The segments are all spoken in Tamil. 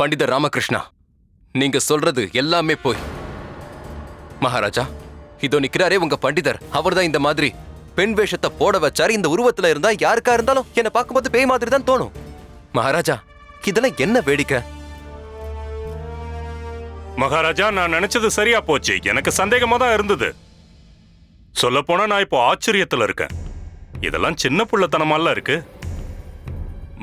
பண்டிதர் ராமகிருஷ்ணா நீங்க சொல்றது எல்லாமே போய். மகாராஜா இதோ நிக்கிறாரே உங்க பண்டிதர். அவர்தான் இந்த மாதிரி பெண் வேஷத்தை போட வச்சாரு இந்த உருவத்துல இருந்தா யாருக்கா இருந்தாலும் என்ன பார்க்கும்போது பேய் மாதிரி தான் தோணும். மகாராஜா இதெல்லாம் என்ன வேடிக்கை? மகாராஜா நான் நினைச்சது சரியா போச்சு. எனக்கு சந்தேகமா தான் இருந்தது. சொல்ல போனா நான் இப்போ ஆச்சரியத்துல இருக்கேன். இதெல்லாம் சின்ன புள்ளத்தனமால இருக்கு.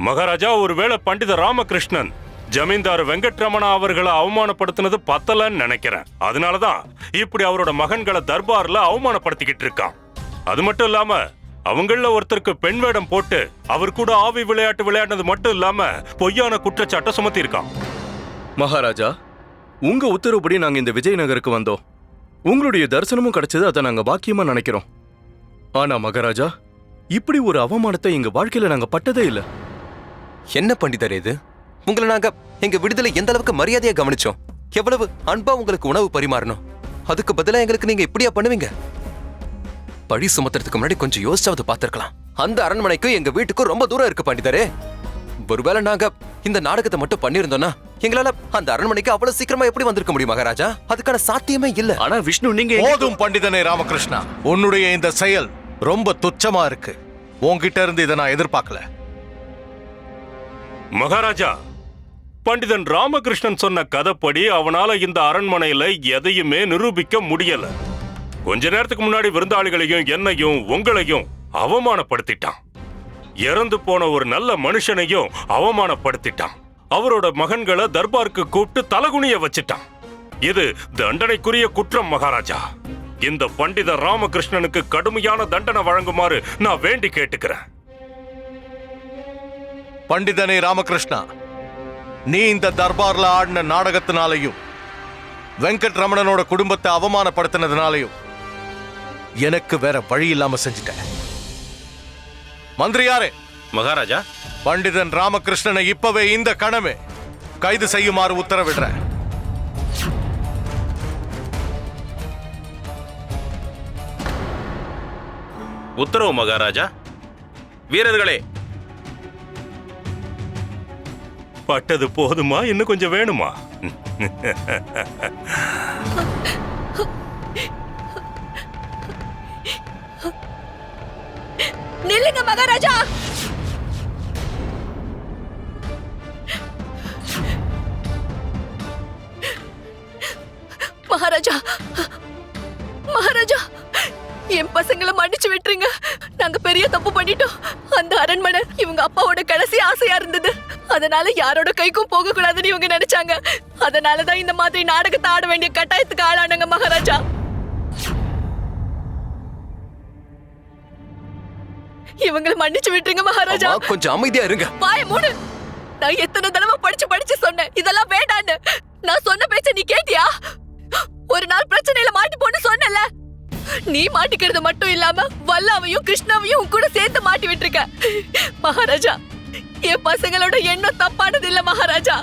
மகாராஜா ஒருவேளை பண்டித ராமகிருஷ்ணன் ஜமீன்தார் வெங்கட்ரமணா அவர்களை அவமானப்படுத்தினது பத்தலன்னு நினைக்கிறேன். அதனாலதான் இப்படி அவரோட மகன்களை தர்பார்ல அவமானப்படுத்திக்கிட்டு இருக்கான். அது மட்டும் இல்லாம அவங்கள ஒருத்தருக்கு பெண் வேடம் போட்டு அவர் கூட ஆவி விளையாட்டு விளையாடினது மட்டும் இல்லாம பொய்யான குற்றச்சாட்டை சுமத்தி இருக்கான் மகாராஜா உங்க உத்தரவுப்படி நாங்க இந்த விஜயநகருக்கு வந்தோம். உங்களுடைய தரிசனமும் கிடைச்சது அதை நாங்க பாக்கியமா நினைக்கிறோம். ஆனா மகாராஜா இப்படி ஒரு அவமானத்தை எங்க வாழ்க்கையில நாங்க பட்டதே இல்ல. என்ன பண்டிதர் இது? உங்களை நாங்க எங்க விடுதலை எந்த அளவுக்கு மரியாதையா கவனிச்சோம்? எவ்வளவு அன்பா உங்களுக்கு உணவு பரிமாறணும்? அதுக்கு பதிலா எங்களுக்கு நீங்க இப்படியா பண்ணுவீங்க? பழி சுமத்துறதுக்கு முன்னாடி கொஞ்சம் யோசிச்சாவது பார்த்திருக்கலாம். அந்த அரண்மனைக்கும் எங்க வீட்டுக்கும் ரொம்ப தூரம் இருக்கு பண்டிதரே. ஒருவேளை நாங்க இந்த நாடகத்தை மட்டும் பண்ணியிருந்தோம்னா எங்களால அந்த அரண்மனைக்கு அவ்வளவு சீக்கிரமா எப்படி வந்திருக்க முடியும் மகாராஜா? அதுக்கான சாத்தியமே இல்ல. ஆனா விஷ்ணு நீங்க போதும் பண்டிதனே ராமகிருஷ்ணா. உன்னுடைய இந்த செயல் ரொம்ப துச்சமா இருக்கு. உன்கிட்ட இருந்து இதை நான் எதிர்பார்க்கல. மகாராஜா பண்டிதன் ராமகிருஷ்ணன் சொன்ன கதைப்படி அவனால இந்த அரண்மனையில எதையுமே நிரூபிக்க முடியல. கொஞ்ச நேரத்துக்கு முன்னாடி விருந்தாளிகளையும் என்னையும் உங்களையும் அவமானப்படுத்திட்டான். இறந்து போன ஒரு நல்ல மனுஷனையும் அவமானப்படுத்திட்டான். அவரோட மகன்களை தர்பாருக்கு கூப்பிட்டு தலகுனிய வச்சிட்டான். இது தண்டனைக்குரிய குற்றம் மகாராஜா. இந்த பண்டித ராமகிருஷ்ணனுக்கு கடுமையான தண்டனை வழங்குமாறு நான் வேண்டி கேட்டுக்கிறேன். பண்டிதனை ராமகிருஷ்ணா நீ இந்த தர்பார்ல ஆடின நாடகத்தினாலையும் வெங்கட் ரமணனோட குடும்பத்தை அவமானப்படுத்தினதுனாலையும் எனக்கு வேற வழி இல்லாம செஞ்சுட்ட. மந்திரியாரே மகாராஜா? பண்டிதன் ராமகிருஷ்ணனை இப்பவே இந்த கணமே கைது செய்யுமாறு உத்தரவிடுறேன் உத்தரவு மகாராஜா. வீரர்களே பட்டது போதுமா? இன்னும் கொஞ்சம் வேணுமா? நில்லுங்க மகாராஜா! மகாராஜா! என் பசங்களை மன்னிச்சு விட்டுருங்க. நாங்க பெரிய தப்பு பண்ணிட்டோம். அந்த அரண்மனை இவங்க அப்பாவோட கடைசி ஆசையா இருந்தது. அதனால யாரோட கைக்கும் போக கூடாதுன்னு இவங்க நினைச்சாங்க. அதனாலதான் இந்த மாதிரி நாடகத்தை ஆட வேண்டிய கட்டாயத்துக்கு ஆளானாங்க மகாராஜா. இவங்களை மன்னிச்சு விட்டுருங்க மகாராஜா. கொஞ்சம் அமைதியா இருங்க. வாய மூடு. நான் எத்தனை தடவை படிச்சு படிச்சு சொன்னேன். இதெல்லாம் வேண்டான்னு. நான் சொன்ன பேச்ச நீ கேட்டியா? ஒரு நாள் பிரச்சனையில மாட்டி போன்னு சொன்னல நீ மாட்டிக்கிறது மட்டும் இல்லாம வல்லாவையும் கிருஷ்ணாவையும் உன் கூட சேர்த்து மாட்டி விட்டுருக்க. மகாராஜா என் பசங்களோட எண்ணம் தப்பானது இல்ல மகாராஜா.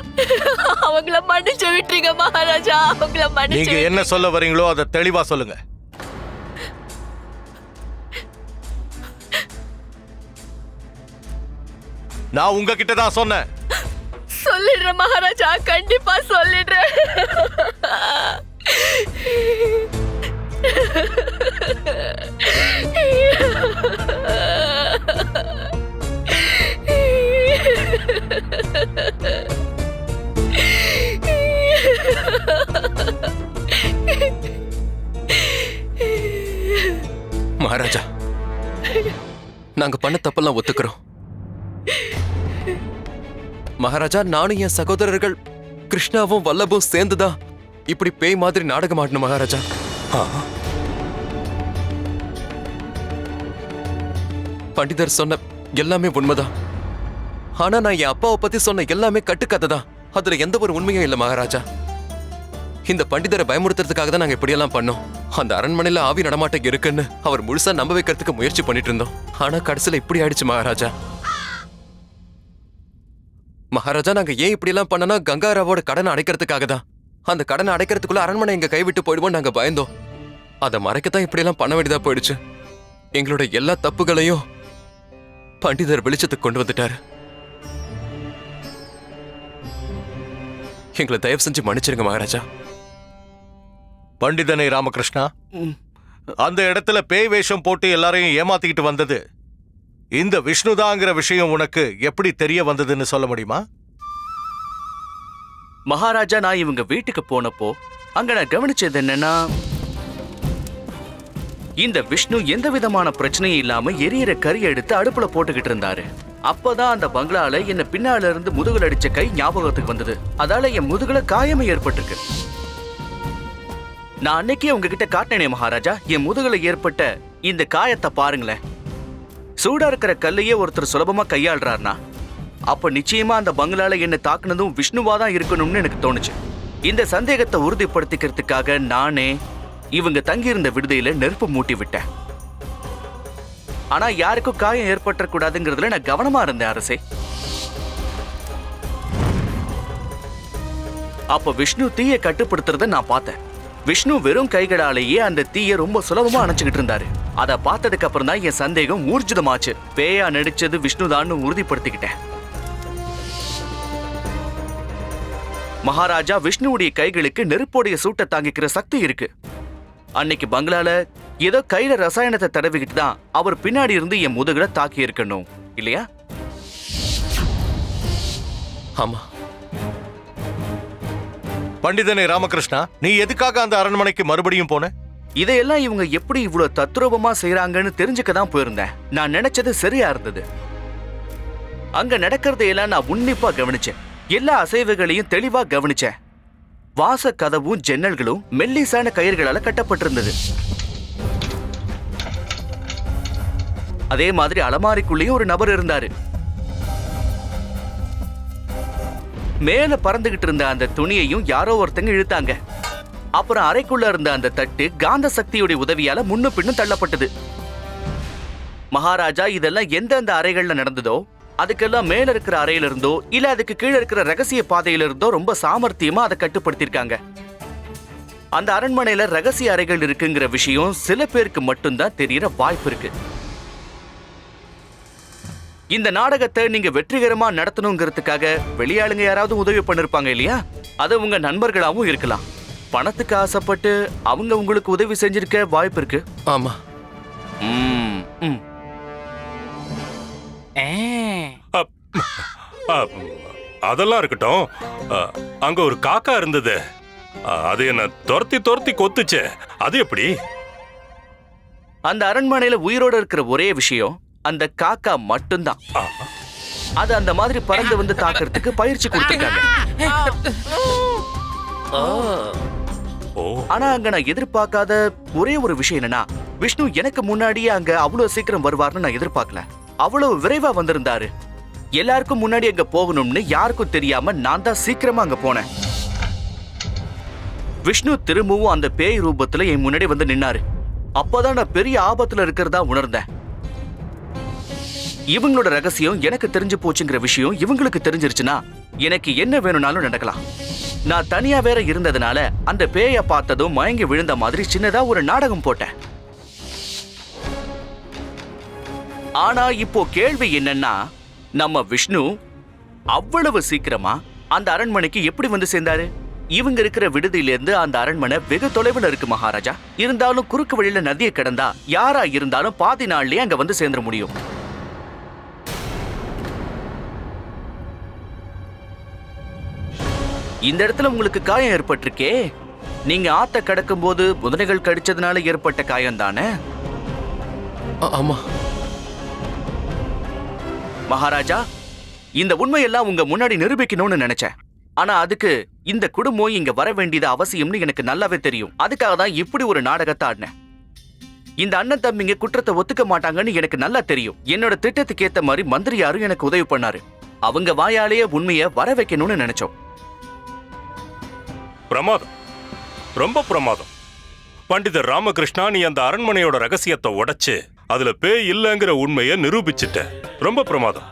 அவங்கள மன்னிச்சு விட்டுருங்க மகாராஜா. அவங்கள நீங்க மன்னிச்சு என்ன சொல்ல வரீங்களோ அதை தெளிவா சொல்லுங்க. நான் உங்ககிட்ட தான் சொன்னேன். சொல்லிடுறேன் மகாராஜா கண்டிப்பா சொல்லிடுறேன். மகாராஜா நாங்க பண்ண தப்பெல்லாம் ஒத்துக்கிறோம். மகாராஜா நானும் என் சகோதரர்கள் கிருஷ்ணாவும் வல்லபும் சேர்ந்துதான் இப்படி பேய் மாதிரி நாடகம் ஆடணும் மகாராஜா. பண்டிதர் சொன்ன எல்லாமே உண்மைதான். ஆனா நான் என் அப்பாவை பத்தி சொன்ன எல்லாமே கட்டுக்கதை தான் அதுல எந்த ஒரு உண்மையும் இல்லை மகாராஜா. இந்த பண்டிதரை பயமுறுத்துறதுக்காக தான் நாங்க இப்படியெல்லாம் பண்ணோம். அந்த அரண்மனையில ஆவி நடமாட்டம் இருக்குன்னு அவர் முழுசா நம்ப வைக்கிறதுக்கு முயற்சி பண்ணிட்டு இருந்தோம். ஆனா கடைசியில இப்படி ஆயிடுச்சு மகாராஜா. மகாராஜா நாங்க ஏன் இப்படி எல்லாம் பண்ணனா கங்காராவோட கடனை அடைக்கிறதுக்காக தான். அந்த கடனை அடைக்கிறதுக்குள்ள அரண்மனை எங்க கைவிட்டு போயிடுவோம் நாங்க பயந்தோம். அதை மறைக்கத்தான் இப்படியெல்லாம் பண்ண வேண்டியதா போயிடுச்சு. எங்களோட எல்லா தப்புகளையும் பண்டிதர் வெளிச்சத்துக்கு கொண்டு வந்துட்டாரு. எங்களை தயவு செஞ்சு மன்னிச்சிருங்க மகாராஜா. பண்டிதனை ராமகிருஷ்ணா அந்த இடத்துல பேய் வேஷம் போட்டு எல்லாரையும் ஏமாத்திக்கிட்டு வந்தது இந்த விஷ்ணுதாங்கிற விஷயம் உனக்கு எப்படி தெரிய வந்ததுன்னு சொல்ல முடியுமா? மகாராஜா நான் இவங்க வீட்டுக்கு போனப்போ அங்க நான் கவனிச்சது என்னன்னா இந்த விஷ்ணு எந்த விதமான பிரச்சனையும் இல்லாம எரியற கறி எடுத்து அடுப்புல போட்டுக்கிட்டு இருந்தாரு. அப்பதான் அந்த பங்களால என்ன பின்னால இருந்து முதுகுல அடிச்ச கை ஞாபகத்துக்கு வந்தது. அதால என் முதுகுல காயமே ஏற்பட்டிருக்கு. நான் அன்னைக்கே உங்ககிட்ட காட்டினே மகாராஜா என் முதுகுல ஏற்பட்ட இந்த காயத்தை பாருங்களேன். சூடா இருக்கிற கல்லையே ஒருத்தர் சுலபமா கையாளுறாருனா அப்ப நிச்சயமா அந்த பங்களால என்னை தாக்குனதும் விஷ்ணுவா தான் இருக்கணும்னு எனக்கு தோணுச்சு. இந்த சந்தேகத்தை உறுதிப்படுத்திக்கிறதுக்காக நானே இவங்க தங்கியிருந்த விடுதியில நெருப்பு மூட்டி விட்டேன். ஆனா யாருக்கும் காயம் ஏற்பட்டக்கூடாதுங்கிறதுல நான் கவனமா இருந்தேன் அரசே. அப்ப விஷ்ணு தீயை கட்டுப்படுத்துறத நான் பார்த்தேன். விஷ்ணு வெறும் கைகளாலேயே அந்த தீயை ரொம்ப சுலபமா அணைச்சுக்கிட்டு இருந்தாரு. அதை பார்த்ததுக்கு அப்புறம் தான் என் சந்தேகம் ஊர்ஜிதமாச்சு. பேயா நடிச்சது விஷ்ணுதான்னு உறுதிப்படுத்திக்கிட்டேன். மகாராஜா விஷ்ணுவுடைய கைகளுக்கு நெருப்போடைய சூட்டை தாங்கிக்கிற சக்தி இருக்கு. அன்னைக்கு பங்களால ஏதோ கையில ரசாயனத்தை தடவிக்கிட்டு தான் அவர் பின்னாடி இருந்து என் முதுகுல தாக்கி இருக்கணும். இல்லையா? ஆமா. பண்டிதனை ராமகிருஷ்ணா நீ எதுக்காக அந்த அரண்மனைக்கு மறுபடியும் போன? இதையெல்லாம் இவங்க எப்படி இவ்வளவு தத்ரூபமா செய்றாங்கன்னு தெரிஞ்சுக்க தான் போயிருந்தேன். நான் நினைச்சது சரியா இருந்தது. அங்க நடக்கிறதையெல்லாம் நான் உன்னிப்பா கவனிச்சேன். எல்லா அசைவுகளையும் தெளிவா கவனிச்சேன். வாச கதவும் ஜன்னல்களும் மெல்லிசான கயிறுகளால கட்டப்பட்டிருந்தது. அதே மாதிரி அலமாரிக்குள்ளேயும் ஒரு நபர் இருந்தாரு. மேல பறந்துகிட்டு இருந்த அந்த துணியையும் யாரோ ஒருத்தங்க இழுத்தாங்க. அப்புறம் அறைக்குள்ள இருந்த அந்த தட்டு காந்த சக்தியுடைய உதவியால முன்னு பின்னும் தள்ளப்பட்டது. மகாராஜா இதெல்லாம் எந்தெந்த அறைகள்ல நடந்ததோ அதுக்கெல்லாம் மேல இருக்கிற அறையில இருந்தோ இல்ல அதுக்கு கீழே இருக்கிற ரகசிய பாதையில இருந்தோ ரொம்ப சாமர்த்தியமா அதை கட்டுப்படுத்திருக்காங்க அந்த அரண்மனையில ரகசிய அறைகள் இருக்குங்கிற விஷயம் சில பேருக்கு மட்டும்தான் தெரியற வாய்ப்பு இருக்கு. இந்த நாடகத்தை நீங்க வெற்றிகரமா நடத்தணுங்கிறதுக்காக வெளியாளுங்க யாராவது உதவி பண்ணிருப்பாங்க இல்லையா? அது உங்க நண்பர்களாவும் இருக்கலாம். பணத்துக்கு ஆசைப்பட்டு அவங்க உங்களுக்கு உதவி செஞ்சிருக்க வாய்ப்பு இருக்கு. ஆமா. ம், ம். அப், அதெல்லாம் இருக்கட்டும். அங்க ஒரு காக்கா இருந்தது. அது என்ன துரத்தி துரத்தி கொத்துச்சே. அது எப்படி? அந்த அரண்மனையில உயிரோட இருக்கிற ஒரே விஷயம் அந்த காக்கா மட்டும்தான். அது அந்த மாதிரி பறந்து வந்து தாக்குறதுக்கு பயிற்சி கொடுத்துருக்காங்க. ஓ. ஆனா அங்க நான் எதிர்பார்க்காத ஒரே ஒரு விஷயம் என்னன்னா விஷ்ணு எனக்கு முன்னாடியே அங்க அவ்வளவு சீக்கிரம் வருவார்னு நான் எதிர்பார்க்கல. அவ்வளவு விரைவா வந்திருந்தாரு. எல்லாருக்கும் முன்னாடி அங்க போகணும்னு யாருக்கும் தெரியாம நான் தான் சீக்கிரமா அங்க போனேன். விஷ்ணு திரும்பவும் அந்த பேய் ரூபத்துல என் முன்னாடி வந்து நின்னாரு. அப்பதான் நான் பெரிய ஆபத்துல இருக்கிறதா உணர்ந்தேன். இவங்களோட ரகசியம் எனக்கு தெரிஞ்சு போச்சுங்கிற விஷயம் இவங்களுக்கு தெரிஞ்சிருச்சுன்னா எனக்கு என்ன வேணும்னாலும் நடக்கலாம். நான் தனியா வேற இருந்ததுனால அந்த பேய பார்த்ததும் மயங்கி விழுந்த மாதிரி சின்னதா ஒரு நாடகம் போட்டேன். ஆனா இப்போ கேள்வி என்னன்னா நம்ம விஷ்ணு அவ்வளவு சீக்கிரமா அந்த அரண்மனைக்கு எப்படி வந்து சேர்ந்தாரு? இவங்க இருக்கிற விடுதியிலேருந்து அந்த அரண்மனை வெகு தொலைவில் இருக்கு மகாராஜா. இருந்தாலும் குறுக்கு வழியில நதியை கிடந்தா யாரா இருந்தாலும் பாதி நாள்லயே அங்க வந்து சேர்ந்துட முடியும். இந்த இடத்துல உங்களுக்கு காயம் ஏற்பட்டிருக்கே? நீங்க ஆத்த கடக்கும் போது புதனைகள் கடிச்சதுனால ஏற்பட்ட காயம் தானே ஆமா. மகாராஜா இந்த உண்மையெல்லாம் உங்க முன்னாடி நிரூபிக்கணும்னு நினைச்சேன். ஆனா அதுக்கு இந்த குடும்பம் இங்க வர வேண்டியது அவசியம்னு எனக்கு நல்லாவே தெரியும். அதுக்காக தான் இப்படி ஒரு நாடகத்தை ஆடினேன். இந்த அண்ணன் தம்பிங்க குற்றத்தை ஒத்துக்க மாட்டாங்கன்னு எனக்கு நல்லா தெரியும். என்னோட திட்டத்துக்கு ஏத்த மாதிரி மந்திரியாரும் எனக்கு உதவி பண்ணாரு. அவங்க வாயாலேயே உண்மையை வர வைக்கணும்னு நினைச்சோம். பிரமாதம். ரொம்ப பிரமாதம். பண்டிதர் ராமகிருஷ்ணா நீ அந்த அரண்மனையோட ரகசியத்தை உடைச்சு அதுல பேய் இல்லைங்கிற உண்மையை நிரூபிச்சிட்ட ரொம்ப பிரமாதம்.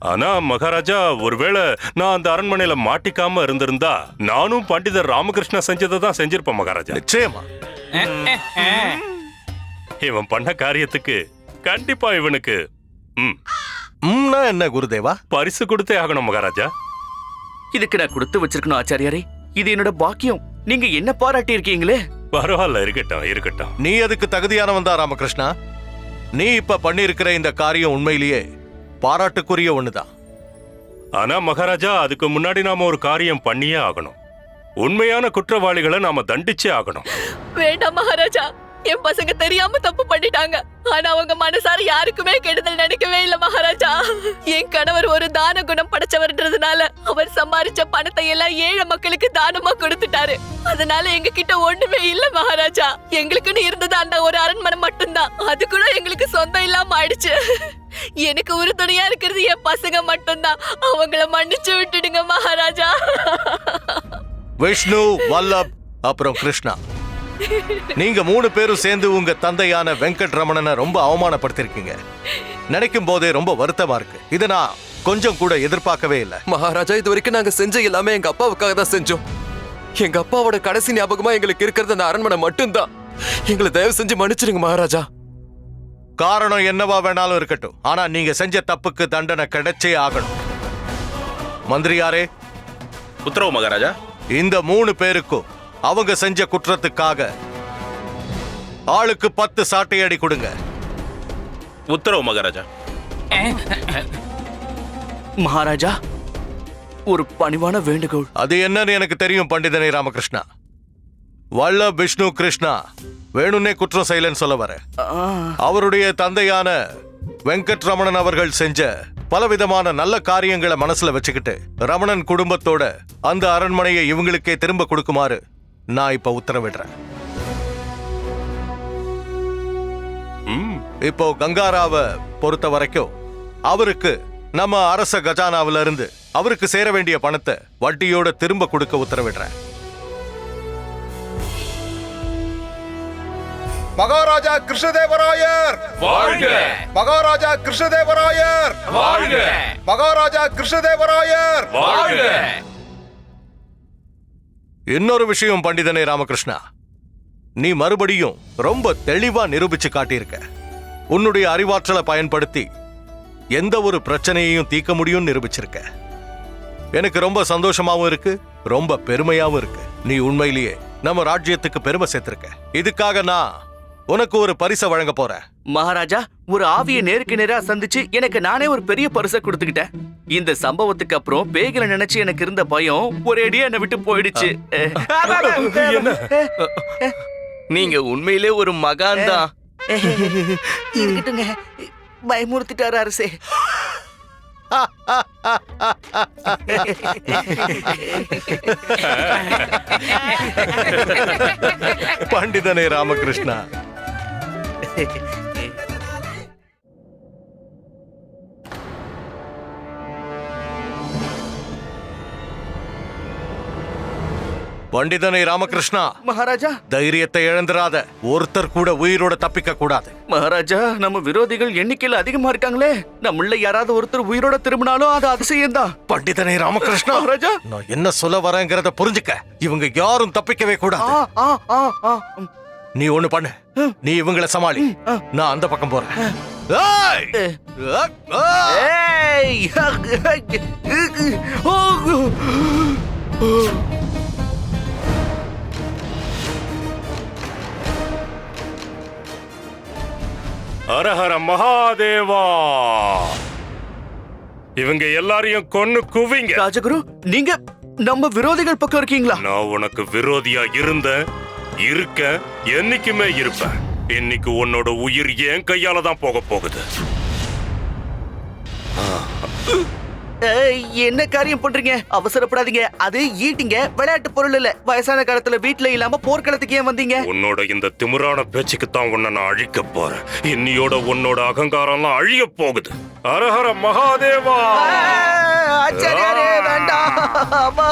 ஆனா மகாராஜா ஒருவேளை நான் அந்த அரண்மனையில மாட்டிக்காம இருந்திருந்தா நானும் பண்டிதர் ராமகிருஷ்ணா செஞ்சதை தான் செஞ்சிருப்பேன் மகாராஜா. நிச்சயமா. இவன் பண்ண காரியத்துக்கு கண்டிப்பா இவனுக்கு ம். என்ன குருதேவா? பரிசு கொடுத்தே ஆகணும் மகாராஜா. இதுக்கு நான் கொடுத்து வச்சிருக்கணும் ஆச்சாரியாரே. இது என்னோட பாக்கியம். நீங்க என்ன பாராட்டி இருக்கீங்களே பரவாயில்ல இருக்கட்டும் இருக்கட்டும். நீ அதுக்கு தகுதியானவன் தான் ராமகிருஷ்ணா? நீ இப்ப பண்ணியிருக்கிற இந்த காரியம் உண்மையிலேயே பாராட்டுக்குரிய ஒண்ணுதான் ஆனா மகாராஜா அதுக்கு முன்னாடி நாம ஒரு காரியம் பண்ணியே ஆகணும். உண்மையான குற்றவாளிகளை நாம தண்டிச்சே ஆகணும். வேண்டாம் மகாராஜா. என் பசங்க தெரியாம தப்பு பண்ணிட்டாங்க. ஆனா அவங்க மனசார யாருக்குமே கெடுதல் நினைக்கவே இல்ல மகாராஜா. என் கணவர் ஒரு தான குணம் படைச்சவர்ன்றதுனால அவர் சம்பாரிச்ச பணத்தை எல்லாம் ஏழை மக்களுக்கு தானமா கொடுத்துட்டாரு. அதனால எங்க கிட்ட ஒண்ணுமே இல்ல மகாராஜா. எங்களுக்குன்னு இருந்தது அந்த ஒரு அரண்மனை மட்டும்தான். அது கூட எங்களுக்கு சொந்தம் இல்லாம ஆயிடுச்சு. எனக்கு உறுதுணையா இருக்கிறது என் பசங்க மட்டும்தான். அவங்கள மன்னிச்சு விட்டுடுங்க மகாராஜா. விஷ்ணு வல்லப் அப்புறம் கிருஷ்ணா. நீங்க மூணு பேரும் சேர்ந்து உங்க தந்தையான வெங்கட் ரமணனை ரொம்ப அவமானப்படுத்திருக்கீங்க. நினைக்கும் போதே ரொம்ப வருத்தமா இருக்கு. இதை நான் கொஞ்சம் கூட எதிர்பார்க்கவே இல்லை. மகாராஜா இது வரைக்கும் நாங்க செஞ்ச எல்லாமே எங்க அப்பாவுக்காக தான் செஞ்சோம். எங்க அப்பாவோட கடைசி ஞாபகமா எங்களுக்கு இருக்கிறது அந்த அரண்மனை மட்டும்தான். எங்களை தயவு செஞ்சு மன்னிச்சிடுங்க மகாராஜா. காரணம் என்னவா வேணாலும் இருக்கட்டும். ஆனா நீங்க செஞ்ச தப்புக்கு தண்டனை கிடைச்சே ஆகணும். மந்திரியாரே. உத்தரவு மகாராஜா. இந்த மூணு பேருக்கும் அவங்க செஞ்ச குற்றத்துக்காக ஆளுக்கு பத்து சாட்டையடி கொடுங்க. உத்தரவு மகாராஜா. மகாராஜா ஒரு பணிவான வேண்டுகோள். அது என்னன்னு எனக்கு தெரியும் பண்டிதனை ராமகிருஷ்ணா. வல்லப் விஷ்ணு கிருஷ்ணா வேணும்னே குற்றம் செய்யலன்னு சொல்ல வரேன் ஆ, அவருடைய தந்தையான வெங்கட் ரமணன் அவர்கள் செஞ்ச பலவிதமான நல்ல காரியங்களை மனசுல வச்சுக்கிட்டு ரமணன் குடும்பத்தோட அந்த அரண்மனையை இவங்களுக்கே திரும்ப கொடுக்குமாறு நான் இப்ப உத்தரவிடுறேன். இப்போ கங்காராவை பொறுத்த வரைக்கும் அவருக்கு நம்ம அரச கஜானாவில இருந்து அவருக்கு சேர வேண்டிய பணத்தை வட்டியோட திரும்ப கொடுக்க உத்தரவிடுறேன். மகாராஜா கிருஷ்ணதேவராயர்! வாழ்க! மகாராஜா கிருஷ்ணதேவராயர்! வாழ்க! மகாராஜா கிருஷ்ணதேவராயர்! வாழ்க! இன்னொரு விஷயம் பண்டிதனே ராமகிருஷ்ணா. நீ மறுபடியும் ரொம்ப தெளிவா நிரூபிச்சு காட்டியிருக்க. உன்னுடைய அறிவாற்றலை பயன்படுத்தி எந்த ஒரு பிரச்சனையையும் தீர்க்க முடியும்னு நிரூபிச்சிருக்க. எனக்கு ரொம்ப சந்தோஷமாவும் இருக்கு ரொம்ப பெருமையாவும் இருக்கு. நீ உண்மையிலேயே நம்ம ராஜ்யத்துக்கு பெருமை சேர்த்திருக்க. இதுக்காக நான் உனக்கு ஒரு பரிசை வழங்க போறேன். மகாராஜா ஒரு ஆவியை நேருக்கு நேரா சந்திச்சு எனக்கு நானே ஒரு பெரிய பரிசை கொடுத்துக்கிட்டேன். இந்த சம்பவத்துக்கு அப்புறம் பேய்களை நினைச்சு எனக்கு இருந்த பயம் ஒரேடியா என்னை விட்டு போயிடுச்சு. நீங்க உண்மையிலே ஒரு மகான் தான். பயமுறுத்திட்டாரு அரசே. பண்டிதனே ராமகிருஷ்ணா. பண்டிதனை ராமகிருஷ்ணா மகாராஜா தைரியத்தை இழந்துராத ஒருத்தர் கூட உயிரோட தப்பிக்க கூடாது மகாராஜா நம்ம விரோதிகள் எண்ணிக்கையில அதிகமா இருக்காங்களே நம்மள யாராவது ஒருத்தர் உயிரோட திரும்பினாலும் அது அதிசயம் தான் பண்டிதனை ராமகிருஷ்ணா மகாராஜா நான் என்ன சொல்ல வரேங்கிறத புரிஞ்சுக்க இவங்க யாரும் தப்பிக்கவே கூடாது ஆ ஆ ஆ ஆ ம். நீ ஒண்ணு பண்ணு நீ இவங்கள சமாளி நான் அந்த பக்கம் போறேன் ஏய்! அ- ஆ! ஏய் ஓ ஹரஹர மகாதேவா! இவங்க எல்லாரையும் கொன்னு குவிங்க. ராஜகுரு நீங்க நம்ம விரோதிகள் பக்கம் இருக்கீங்களா? நான் உனக்கு விரோதியா இருந்தேன் இருக்க என்னைக்குமே இருப்பேன். இன்னைக்கு உன்னோட உயிர் என் கையால தான் போக போகுது. என்ன காரியம் பண்றீங்க? அவசரப்படாதீங்க. அது ஈட்டிங்க விளையாட்டு பொருள் இல்ல. வயசான காலத்துல வீட்ல இல்லாம போர்க்களத்துக்கு ஏன் வந்தீங்க? உன்னோட இந்த திமிரான பேச்சுக்கு தான் உன்னை நான் அழிக்க போறேன். இன்னியோட உன்னோட அகங்காரம்லாம் அழிய போகுது. ஹரஹர மகாதேவா! ஆச்சாரியாரே வேண்டாம். அம்மா.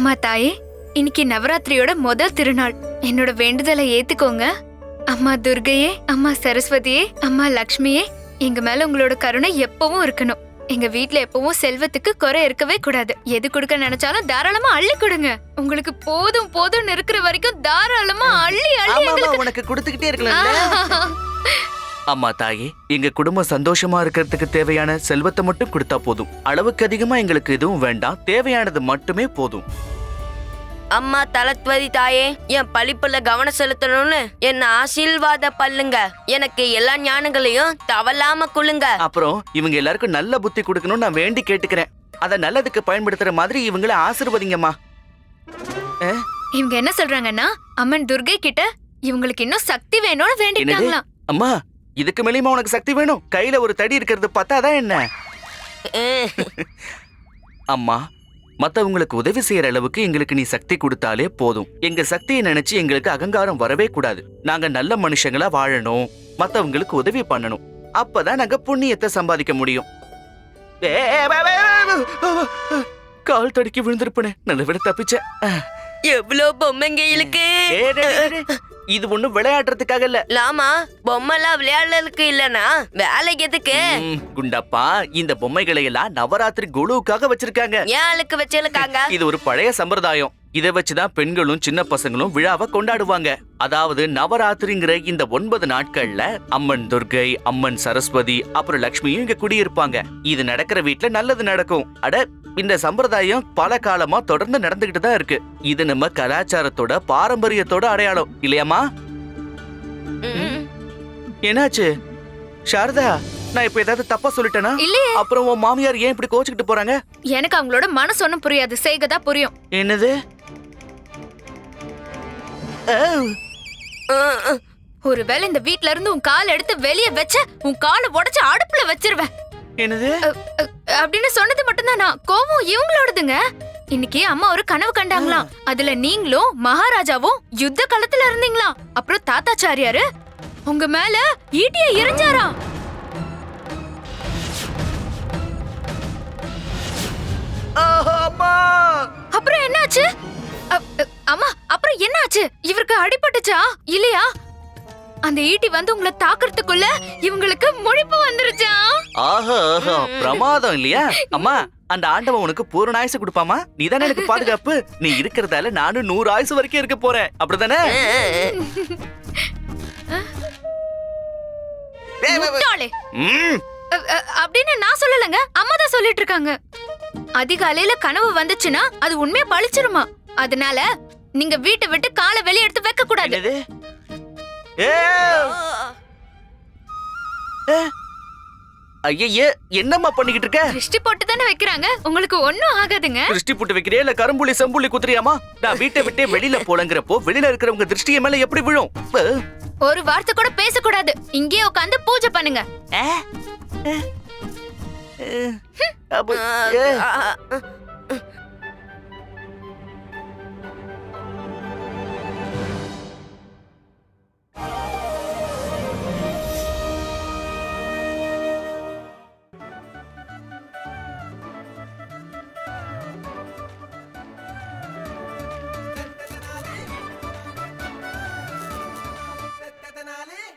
அம்மா. தாயே இன்னைக்கு நவராத்திரியோட முதல் திருநாள். என்னோட வேண்டுதலை ஏத்துக்கோங்க. அம்மா துர்கையே அம்மா சரஸ்வதியே அம்மா லக்ஷ்மியே எங்க மேல உங்களோட கருணை எப்பவும் இருக்கணும். எங்க வீட்ல எப்பவும் செல்வத்துக்கு குறை இருக்கவே கூடாது. எது கொடுக்க நினைச்சாலும் தாராளமா அள்ளி கொடுங்க. உங்களுக்கு போதும் போதும் இருக்கிற வரைக்கும் தாராளமா அள்ளி அள்ளி உனக்கு கொடுத்துக்கிட்டே இருக்கலாம்ல. அம்மா தாயே எங்க குடும்பம் சந்தோஷமா இருக்கிறதுக்கு தேவையான செல்வத்தை மட்டும் கொடுத்தா போதும். அளவுக்கு அதிகமா எங்களுக்கு எதுவும் வேண்டாம். தேவையானது மட்டுமே போதும். அம்மா தலத்வதி தாயே என் படிப்புல கவனம் செலுத்தணும்னு என்ன ஆசீர்வாத பல்லுங்க எனக்கு எல்லா ஞானங்களையும் தவலாம குளுங்க அப்புறம் இவங்க எல்லாருக்கும் நல்ல புத்தி கொடுக்கணும்னு நான் வேண்டி கேட்டுக்கிறேன். அத நல்லதுக்கு பயன்படுத்துற மாதிரி இவங்கள ஆசிர்வதிங்கம்மா. இவங்க என்ன சொல்றாங்கன்னா அம்மன் துர்கை கிட்ட இவங்களுக்கு இன்னும் சக்தி வேணும்னு வேண்டிட்டாங்களாம். அம்மா இதுக்கு மேலேயுமா உனக்கு சக்தி வேணும் கையில ஒரு தடி இருக்கிறது பத்தாதான் என்ன அம்மா மத்தவங்களுக்கு உதவி செய்யற அளவுக்கு எங்களுக்கு நீ சக்தி கொடுத்தாலே போதும் எங்க சக்தியை நினைச்சு எங்களுக்கு அகங்காரம் வரவே கூடாது நாங்க நல்ல மனுஷங்களா வாழணும் மத்தவங்களுக்கு உதவி பண்ணணும் அப்பதான் நாங்க புண்ணியத்தை சம்பாதிக்க முடியும் கால் தடுக்கி விழுந்திருப்பனே நல்ல விட தப்பிச்சேன் எவ்வளவு பொம்மைங்க. இது ஒண்ணும் விளையாடுறதுக்காக இல்ல. லாமா பொம்மைலாம் விளையாடுறதுக்கு இல்லனா? வேலைக்கு எதுக்கு? குண்டப்பா இந்த பொம்மைகளை எல்லாம் நவராத்திரி குழுவுக்காக வச்சிருக்காங்க. ஏன் ஆளுக்கு வச்சிருக்காங்க இது ஒரு பழைய சம்பிரதாயம். இதை வச்சுதான் பெண்களும் சின்ன பசங்களும் விழாவை கொண்டாடுவாங்க. அதாவது நவராத்திரிங்கிற இந்த ஒன்பது நாட்கள்ல அம்மன் துர்கை அம்மன் சரஸ்வதி அப்புறம் லக்ஷ்மியும் இங்க குடியிருப்பாங்க. இது நடக்கிற வீட்ல நல்லது நடக்கும். அட இந்த சம்பிரதாயம் பல காலமா தொடர்ந்து நடந்துகிட்டு தான் இருக்கு. இது நம்ம கலாச்சாரத்தோட பாரம்பரியத்தோட அடையாளம். இல்லையாமா. என்னாச்சு? சாரதா நான் இப்ப ஏதாவது தப்பா சொல்லிட்டேனா? இல்லையே. அப்புறம் உன் மாமியார் ஏன் இப்படி கோச்சுக்கிட்டு போறாங்க? எனக்கு அவங்களோட மனசு ஒண்ணும் புரியாது. செய்கதா புரியும். என்னது. ஒருவேளை இந்த வீட்ல இருந்து உன் கால் எடுத்து வெளிய வச்ச உன் காலை உடைச்சு அடுப்புல வச்சிருவேன். என்னது? அப்படின்னு சொன்னது மட்டும்தான்? நான் கோவம் இவங்களோடதுங்க. இன்னைக்கு அம்மா ஒரு கனவு கண்டாங்களாம். அதுல நீங்களும் மகாராஜாவும் யுத்த காலத்துல இருந்தீங்களாம் அப்புறம் தாத்தாச்சாரியாரு உங்க மேல ஈட்டிய எரிஞ்சாராம். அப்புறம் என்னாச்சு? அம்மா அப்புறம் என்னாச்சு? இவருக்கு அடிபட்டுச்சா? இல்லையா? அந்த ஈட்டி வந்து உங்களை தாக்குறதுக்குள்ள இவங்களுக்கு முழிப்பு வந்துருச்சா? ஆஹா ஆஹா. பிரமாதம் இல்லையா? அம்மா அந்த ஆண்டவன் உனக்கு பூரண ஆயுசு கொடுப்பாமா? நீ தானே எனக்கு பாதுகாப்பு? நீ இருக்கிறதால நானும் நூறு ஆயுசு வரைக்கும் இருக்க போறேன். அப்படிதானே முட்டாளே. ம், அ, அ, அப்படின்னு நான் சொல்லலங்க. அம்மா தான் சொல்லிட்டு இருக்காங்க. அதிகாலையில கனவு வந்துச்சுன்னா அது உண்மையா பழிச்சிருமா? அதனால நீங்க வீட்டை விட்டு காலை வெளிய எடுத்து வைக்க கூடாது. ஐயையே என்னம்மா பண்ணிக்கிட்டு இருக்க? திருஷ்டி போட்டு தானே வைக்கிறாங்க? உங்களுக்கு ஒண்ணும் ஆகாதுங்க. திருஷ்டி போட்டு வைக்கிறியா இல்ல கரும்புள்ளி செம்புள்ளி குத்துறியாமா? நான் வீட்டை விட்டே வெளியில போலங்கிறப்போ வெளியில இருக்கிறவங்க திருஷ்டிய மேல எப்படி விழும். ஒரு வார்த்தை கூட பேசக்கூடாது. இங்கேயே உட்காந்து பூஜை பண்ணுங்க.